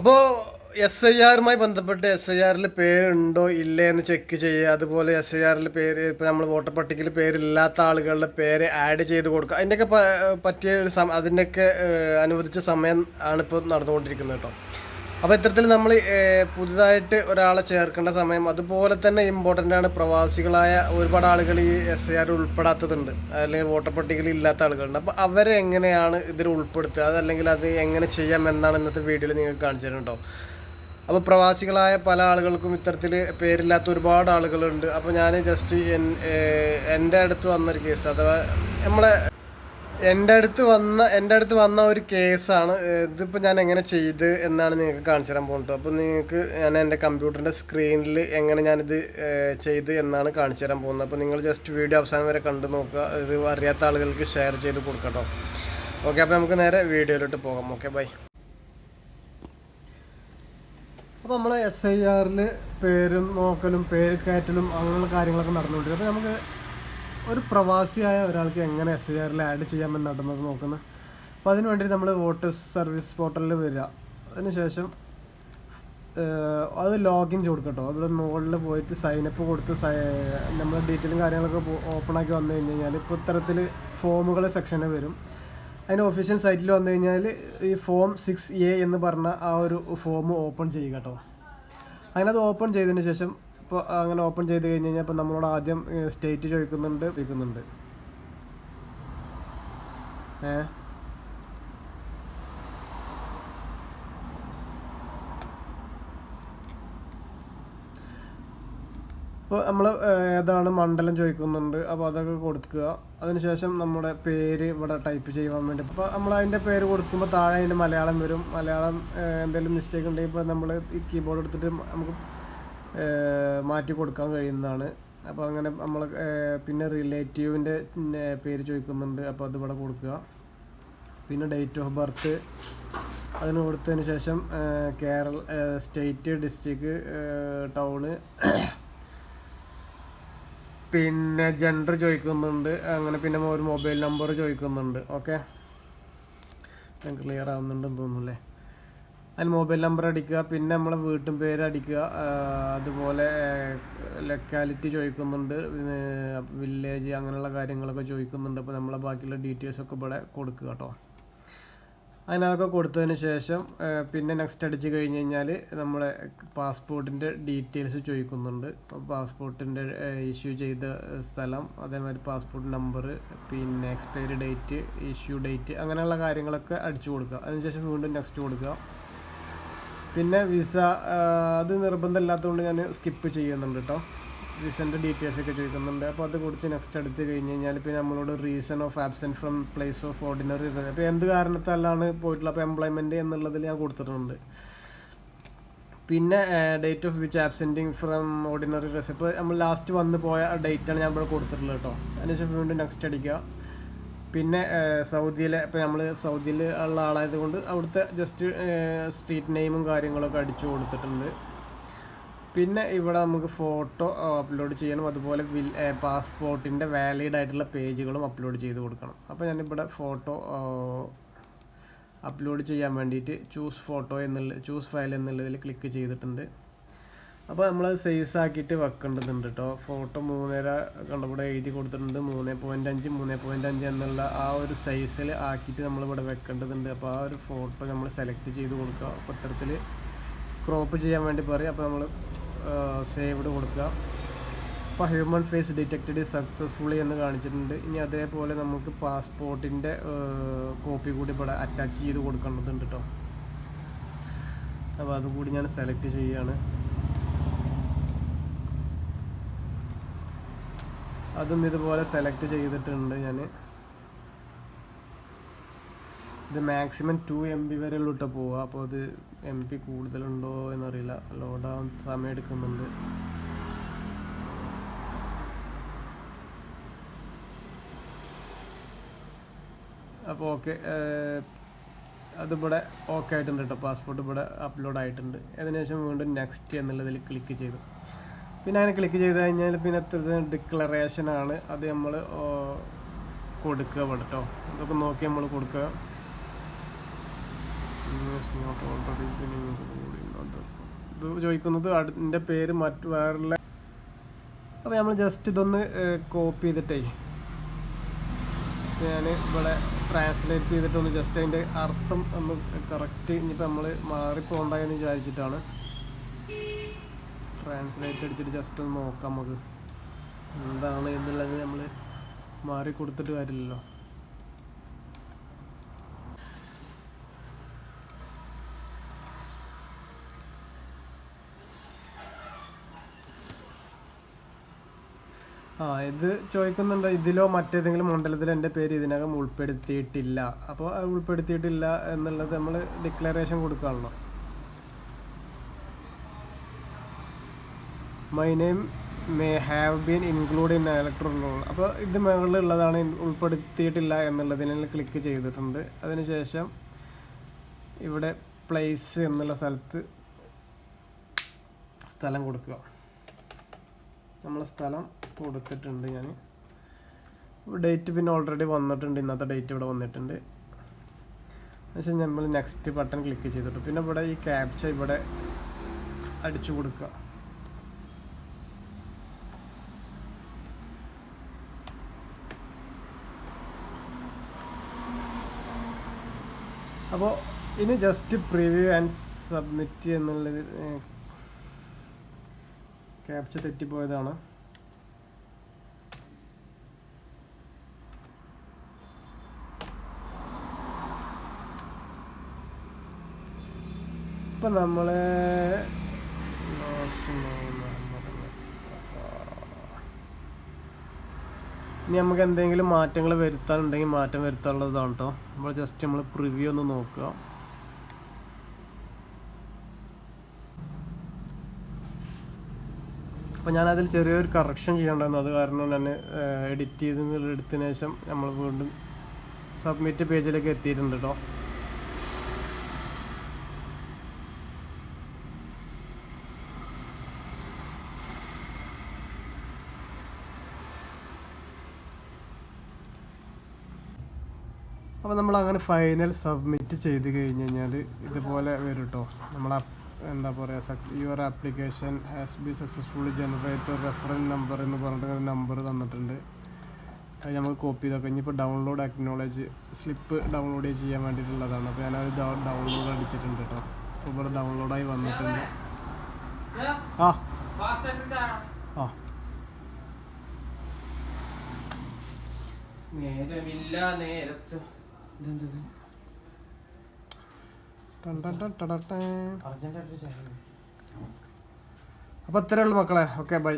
അപ്പോൾ S I ആറുമായി ബന്ധപ്പെട്ട് S I ആറിൽ പേരുണ്ടോ ഇല്ലേ എന്ന് ചെക്ക് ചെയ്യുക. അതുപോലെ എസ് ഐ ആറിൽ പേര് ഇപ്പോൾ നമ്മൾ വോട്ടർ പട്ടികയിൽ പേരില്ലാത്ത ആളുകളുടെ പേര് ആഡ് ചെയ്ത് കൊടുക്കുക. അതിന്റെയൊക്കെ പറ്റിയ ഒരു സമ അതിന്റെയൊക്കെ അനുവദിച്ച സമയം ആണ് ഇപ്പോൾ നടന്നുകൊണ്ടിരിക്കുന്നത് കേട്ടോ അപ്പോൾ ഇത്തരത്തിൽ നമ്മൾ പുതുതായിട്ട് ഒരാളെ ചേർക്കേണ്ട സമയം അതുപോലെ തന്നെ ഇമ്പോർട്ടന്റ് ആണ് പ്രവാസികളായ ഒരുപാട് ആളുകൾ ഈ എസ് ഐ ആർ ഉൾപ്പെടാത്തതുണ്ട്. അല്ലെങ്കിൽ വോട്ടർ പട്ടികയിൽ ഇല്ലാത്ത ആളുകളുണ്ട്. അപ്പോൾ അവരെ എങ്ങനെയാണ് ഇതിൽ ഉൾപ്പെടുത്തുക? അതല്ലെങ്കിൽ അത് എങ്ങനെ ചെയ്യാം എന്നാണ് ഇന്നത്തെ വീഡിയോയിൽ നിങ്ങൾക്ക് കാണിച്ചു തരുന്നത് അപ്പോൾ പ്രവാസികളായ പല ആളുകൾക്കും ഇത്തരത്തിൽ പേരില്ലാത്ത ഒരുപാട് ആളുകളുണ്ട്. അപ്പോൾ ഞാൻ ജസ്റ്റ് എന്റെ അടുത്ത് വന്നൊരു കേസ് അഥവാ നമ്മളെ എന്റെ അടുത്ത് വന്ന എന്റെ അടുത്ത് വന്ന ഒരു കേസാണ്. ഇതിപ്പോൾ ഞാൻ എങ്ങനെ ചെയ്ത് എന്നാണ് നിങ്ങൾക്ക് കാണിച്ചു തരാൻ പോകുന്നത്. അപ്പോൾ നിങ്ങൾക്ക് ഞാൻ എന്റെ കമ്പ്യൂട്ടറിന്റെ സ്ക്രീനിൽ എങ്ങനെ ഞാനിത് ചെയ്ത് എന്നാണ് കാണിച്ചു തരാൻ പോകുന്നത്. അപ്പോൾ നിങ്ങൾ ജസ്റ്റ് വീഡിയോ അവസാനം വരെ കണ്ടു നോക്കുക. ഇത് അറിയാത്ത ആളുകൾക്ക് ഷെയർ ചെയ്ത് കൊടുക്കട്ടോ. ഓക്കെ അപ്പോൾ നമുക്ക് നേരെ വീഡിയോയിലോട്ട് പോകാം. ഓക്കെ ബൈ അപ്പോൾ നമ്മൾ എസ് ഐ ആറിൽ പേരും നോക്കലും പേര് കയറ്റലും അങ്ങനെയുള്ള കാര്യങ്ങളൊക്കെ നടന്നുകൊണ്ടിരിക്കും. അപ്പോൾ നമുക്ക് ഒരു പ്രവാസിയായ ഒരാൾക്ക് എങ്ങനെ എസ് ആറിൽ ആഡ് ചെയ്യാമെന്ന് നടന്നത് നോക്കുന്നത് അപ്പോൾ അതിന് വേണ്ടി നമ്മൾ വോട്ടേഴ്സ് സർവീസ് പോർട്ടലിൽ വരിക. അതിനുശേഷം അത് ലോഗിൻ കൊടുക്കട്ടോ. അവിടെ മുകളിൽ പോയിട്ട് സൈനപ്പ് കൊടുത്ത് സൈ നമ്മുടെ ഡീറ്റെയിലും കാര്യങ്ങളൊക്കെ ഓപ്പൺ ആക്കി വന്നു കഴിഞ്ഞ് കഴിഞ്ഞാൽ ഇപ്പോൾ ഇത്തരത്തിൽ ഫോമുകൾ സെക്ഷനിൽ വരും. അതിന്റെ ഒഫീഷ്യൽ സൈറ്റിൽ വന്നു കഴിഞ്ഞാൽ ഈ ഫോം സിക്സ് എ എന്ന് പറഞ്ഞ ആ ഒരു ഫോം ഓപ്പൺ ചെയ്യുക കേട്ടോ അതിനത് അത് ഓപ്പൺ ചെയ്തതിന് ശേഷം ഇപ്പോൾ അങ്ങനെ ഓപ്പൺ ചെയ്ത് കഴിഞ്ഞ് കഴിഞ്ഞാൽ ഇപ്പോൾ നമ്മളോട് ആദ്യം സ്റ്റേറ്റ് ചോദിക്കുന്നുണ്ട് ചോദിക്കുന്നുണ്ട്. ഏ? ഇപ്പോൾ നമ്മൾ ഏതാണ് മണ്ഡലം ചോദിക്കുന്നുണ്ട് അപ്പോൾ അതൊക്കെ കൊടുക്കുക. അതിനുശേഷം നമ്മുടെ പേര് ഇവിടെ ടൈപ്പ് ചെയ്യാൻ വേണ്ടി. അപ്പോൾ നമ്മൾ അതിന്റെ പേര് കൊടുക്കുമ്പോൾ താഴെ അതിന്റെ മലയാളം വരും. മലയാളം എന്തെങ്കിലും മിസ്റ്റേക്ക് ഉണ്ടെങ്കിൽ ഇപ്പോൾ നമ്മൾ ഈ കീബോർഡ് എടുത്തിട്ട് നമുക്ക് മാറ്റി കൊടുക്കാൻ കഴിയുന്നതാണ്. അപ്പോൾ അങ്ങനെ നമ്മൾ പിന്നെ റിലേറ്റീവിന്റെ പേര് ചോദിക്കുന്നുണ്ട്. അപ്പോൾ അത് ഇവിടെ കൊടുക്കുക. പിന്നെ ഡേറ്റ് ഓഫ് ബർത്ത് അതിന് കൊടുത്തതിന് ശേഷം കേരള സ്റ്റേറ്റ് ഡിസ്ട്രിക്ട് ടൗണ് പിന്നെ ജെൻഡർ ചോദിക്കുന്നുണ്ട്. അങ്ങനെ പിന്നെ ഒരു മൊബൈൽ നമ്പർ ചോദിക്കുന്നുണ്ട്. ഓക്കെ ക്ലിയർ ആവുന്നുണ്ടെന്ന് തോന്നുന്നു അതിന് മൊബൈൽ നമ്പർ അടിക്കുക പിന്നെ നമ്മളെ വീട്ടും പേര് അടിക്കുക അതുപോലെ ലൊക്കാലിറ്റി ചോദിക്കുന്നുണ്ട് വില്ലേജ് അങ്ങനെയുള്ള കാര്യങ്ങളൊക്കെ ചോദിക്കുന്നുണ്ട്. അപ്പോൾ നമ്മളെ ബാക്കിയുള്ള ഡീറ്റെയിൽസ് ഒക്കെ ഇവിടെ കൊടുക്കുക കേട്ടോ. അതിനകത്തൊക്കെ കൊടുത്തതിന് ശേഷം പിന്നെ നെക്സ്റ്റ് അടിച്ച് കഴിഞ്ഞ് കഴിഞ്ഞാൽ നമ്മുടെ പാസ്പോർട്ടിന്റെ ഡീറ്റെയിൽസ് ചോദിക്കുന്നുണ്ട്. അപ്പോൾ പാസ്പോർട്ടിന്റെ ഇഷ്യൂ ചെയ്ത സ്ഥലം അതേമാതിരി പാസ്പോർട്ട് നമ്പർ പിന്നെ എക്സ്പയറി ഡേറ്റ് ഇഷ്യൂ ഡേറ്റ് അങ്ങനെയുള്ള കാര്യങ്ങളൊക്കെ അടിച്ചു കൊടുക്കുക. അതിനുശേഷം വീണ്ടും നെക്സ്റ്റ് കൊടുക്കുക. പിന്നെ വിസ അത് നിർബന്ധമില്ലാത്തതുകൊണ്ട് ഞാൻ സ്കിപ്പ് ചെയ്യുന്നുണ്ട് കേട്ടോ വിസന്റെ ഡീറ്റെയിൽസ് ഒക്കെ ചോദിക്കുന്നുണ്ട്. അപ്പോൾ അത് കുറിച്ച് നെക്സ്റ്റ് എടുത്ത് കഴിഞ്ഞ് കഴിഞ്ഞാൽ പിന്നെ നമ്മളോട് reason of absent from place of ordinary അപ്പോൾ എന്ത് കാരണത്താലാണ് പോയിട്ടുള്ള അപ്പോൾ എംപ്ലോയ്മെന്റ് എന്നുള്ളതിൽ ഞാൻ കൊടുത്തിട്ടുണ്ട്. പിന്നെ date of which absenting from ordinary റെസ് ഇപ്പോൾ നമ്മൾ ലാസ്റ്റ് വന്ന് പോയ ഡേറ്റാണ് ഞാൻ ഇവിടെ കൊടുത്തിട്ടുള്ളത് കേട്ടോ അതിനുശേഷം വീണ്ടും നെക്സ്റ്റ് അടിക്കുക. പിന്നെ സൗദിയിലെ ഇപ്പോൾ നമ്മൾ സൗദിയിൽ ഉള്ള ആളായതുകൊണ്ട് അവിടുത്തെ ജസ്റ്റ് സ്ട്രീറ്റ് നെയിമും കാര്യങ്ങളൊക്കെ അടിച്ചു കൊടുത്തിട്ടുണ്ട്. പിന്നെ ഇവിടെ നമുക്ക് ഫോട്ടോ അപ്ലോഡ് ചെയ്യണം അതുപോലെ വിൽ പാസ്പോർട്ടിന്റെ വാലിഡ് ആയിട്ടുള്ള പേജുകളും അപ്ലോഡ് ചെയ്ത് കൊടുക്കണം. അപ്പോൾ ഞാനിവിടെ ഫോട്ടോ അപ്ലോഡ് ചെയ്യാൻ വേണ്ടിയിട്ട് ചൂസ് ഫോട്ടോ എന്നുള്ള ചൂസ് ഫയൽ എന്നുള്ളതിൽ ക്ലിക്ക് ചെയ്തിട്ടുണ്ട്. അപ്പോൾ നമ്മൾ സൈസ് ആക്കിയിട്ട് വെക്കേണ്ടതുണ്ട് കേട്ടോ ഫോട്ടോ മൂന്നര കണ്ടവിടെ എഴുതി കൊടുത്തിട്ടുണ്ട്. മൂന്ന് പോയിന്റ് അഞ്ച് മൂന്ന് പോയിന്റ് അഞ്ച് എന്നുള്ള ആ ഒരു സൈസിൽ ആക്കിയിട്ട് നമ്മൾ ഇവിടെ വെക്കേണ്ടതുണ്ട്. അപ്പോൾ ആ ഒരു ഫോട്ടോ നമ്മൾ സെലക്ട് ചെയ്ത് കൊടുക്കുക. അപ്പോൾ ഇത്തരത്തിൽ ക്രോപ്പ് ചെയ്യാൻ വേണ്ടി പറയും. അപ്പോൾ നമ്മൾ സേവ്ഡ് കൊടുക്കുക. അപ്പോൾ ഹ്യൂമൻ ഫേസ് ഡിറ്റക്റ്റഡ് സക്സസ്ഫുള്ളി എന്ന് കാണിച്ചിട്ടുണ്ട്. ഇനി അതേപോലെ നമുക്ക് പാസ്പോർട്ടിന്റെ കോപ്പി കൂടി ഇവിടെ അറ്റാച്ച് ചെയ്ത് കൊടുക്കേണ്ടതുണ്ട് കേട്ടോ അപ്പോൾ അതുകൂടി ഞാൻ സെലക്ട് ചെയ്യുകയാണ് അതും ഇതുപോലെ സെലക്ട് ചെയ്തിട്ടുണ്ട് ഞാൻ ഇത് മാക്സിമം ടു എം ബി വരെ ഉള്ളിട്ട് പോവുക. അപ്പോൾ അത് എം പി കൂടുതലുണ്ടോ എന്നറിയില്ല. ലോഡാവാൻ സമയം എടുക്കുന്നുണ്ട്. അപ്പോൾ ഓക്കെ അതിവിടെ ഓക്കെ ആയിട്ടുണ്ട് കേട്ടോ പാസ്പോർട്ട് ഇവിടെ അപ്ലോഡ് ആയിട്ടുണ്ട്. അതിനുശേഷം വീണ്ടും നെക്സ്റ്റ് എന്നുള്ളതിൽ ക്ലിക്ക് ചെയ്തു. പിന്നെ അതിനെ ക്ലിക്ക് ചെയ്ത് കഴിഞ്ഞാൽ പിന്നെ എത്ര ഡിക്ലറേഷൻ ആണ്. അത് നമ്മൾ കൊടുക്കുക ഇവിടെ കേട്ടോ നോക്കി നമ്മൾ കൊടുക്കുക. ഇത് ചോദിക്കുന്നത് അതിന്റെ പേര് മറ്റു വേറെ അപ്പോൾ നമ്മൾ ജസ്റ്റ് ഇതൊന്ന് കോപ്പി ചെയ്തിട്ടേ. ഞാൻ ഇവിടെ ട്രാൻസ്ലേറ്റ് ചെയ്തിട്ടൊന്ന് ജസ്റ്റ് അതിന്റെ അർത്ഥം ഒന്ന് കറക്റ്റ് ഇനിയിപ്പോൾ നമ്മൾ മാറിപ്പോണ്ടായെന്ന് വിചാരിച്ചിട്ടാണ്. ട്രാൻസ്ലേറ്റ് അടിച്ചിട്ട് ജസ്റ്റ് ഒന്ന് നോക്കാം നമുക്ക്. എന്താണ് എന്നുള്ളത് നമ്മൾ മാറി കൊടുത്തിട്ട് കാര്യമില്ലല്ലോ. ആ ഇത് ചോദിക്കുന്നുണ്ട് ഇതിലോ മറ്റേതെങ്കിലും മണ്ഡലത്തിലോ എന്റെ പേര് ഇതിനകം ഉൾപ്പെടുത്തിയിട്ടില്ല. അപ്പോൾ ഉൾപ്പെടുത്തിയിട്ടില്ല എന്നുള്ളത് നമ്മൾ declaration കൊടുക്കുകയാണല്ലോ my name may have been include in electoral roll അപ്പോൾ ഇത് മുകളിലുള്ളതാണ് ഉൾപ്പെടുത്തിയിട്ടില്ല എന്നുള്ളതിനെ ക്ലിക്ക് ചെയ്തിട്ടുണ്ട്. അതിനുശേഷം ഇവിടെ പ്ലേസ് എന്നുള്ള സ്ഥലത്ത് സ്ഥലം കൊടുക്കുക. നമ്മൾ സ്ഥലം കൊടുത്തിട്ടുണ്ട് ഞാൻ. ഡേറ്റ് പിന്നെ ഓൾറെഡി വന്നിട്ടുണ്ട്. ഇന്നത്തെ ഡേറ്റ് ഇവിടെ വന്നിട്ടുണ്ട്. പക്ഷേ നമ്മൾ നെക്സ്റ്റ് ബട്ടൺ ക്ലിക്ക് ചെയ്തിട്ട്. പിന്നെ ഇവിടെ ഈ ക്യാപ്ച ഇവിടെ അടിച്ചു കൊടുക്കുക. അപ്പോൾ ഇനി ജസ്റ്റ് പ്രിവ്യൂ ആൻഡ് സബ്മിറ്റ് എന്നുള്ളത് ക്യാപ്ച തെറ്റിപ്പോയതാണ്. ഇപ്പം നമ്മൾ ഇനി നമുക്ക് എന്തെങ്കിലും മാറ്റങ്ങൾ വരുത്താനുണ്ടെങ്കിൽ മാറ്റം വരുത്താനുള്ളതാണ് കേട്ടോ നമ്മൾ ജസ്റ്റ് നമ്മൾ പ്രിവ്യൂ ഒന്ന് നോക്കുക. അപ്പോൾ ഞാനതിൽ ചെറിയൊരു കറക്ഷൻ ചെയ്യേണ്ടായിരുന്നു അത് കാരണം ഞാൻ എഡിറ്റ് ചെയ്ത് എടുത്തതിന് ശേഷം നമ്മൾ വീണ്ടും സബ്മിറ്റ് പേജിലേക്ക് എത്തിയിട്ടുണ്ട് കേട്ടോ അപ്പോൾ നമ്മൾ അങ്ങനെ ഫൈനൽ സബ്മിറ്റ് ചെയ്ത് കഴിഞ്ഞ് കഴിഞ്ഞാൽ ഇതുപോലെ വരും കേട്ടോ നമ്മൾ എന്താ പറയുക success your application has be successfully generate reference number എന്ന് പറഞ്ഞിട്ട് ഒരു നമ്പർ തന്നിട്ടുണ്ട്. അത് നമുക്ക് കോപ്പി ചെയ്തൊക്കെ ഇനിയിപ്പോൾ ഡൗൺലോഡ് അക്നോളജ് സ്ലിപ്പ് ഡൗൺലോഡ് ചെയ്യാൻ വേണ്ടിയിട്ടുള്ളതാണ്. അപ്പോൾ ഞാനത് ഡൗൺലോഡ് അടിച്ചിട്ടുണ്ട് കേട്ടോ അപ്പോൾ ഇവിടെ ഡൗൺലോഡായി വന്നിട്ടുണ്ട്. ആ. ആ. നേരമില്ല നേരത്ത്. ഇതെന്തത്. അർജന്റായിട്ട് ചായ അപ്പോൾ ഉള്ളൂ മക്കളെ. Okay bye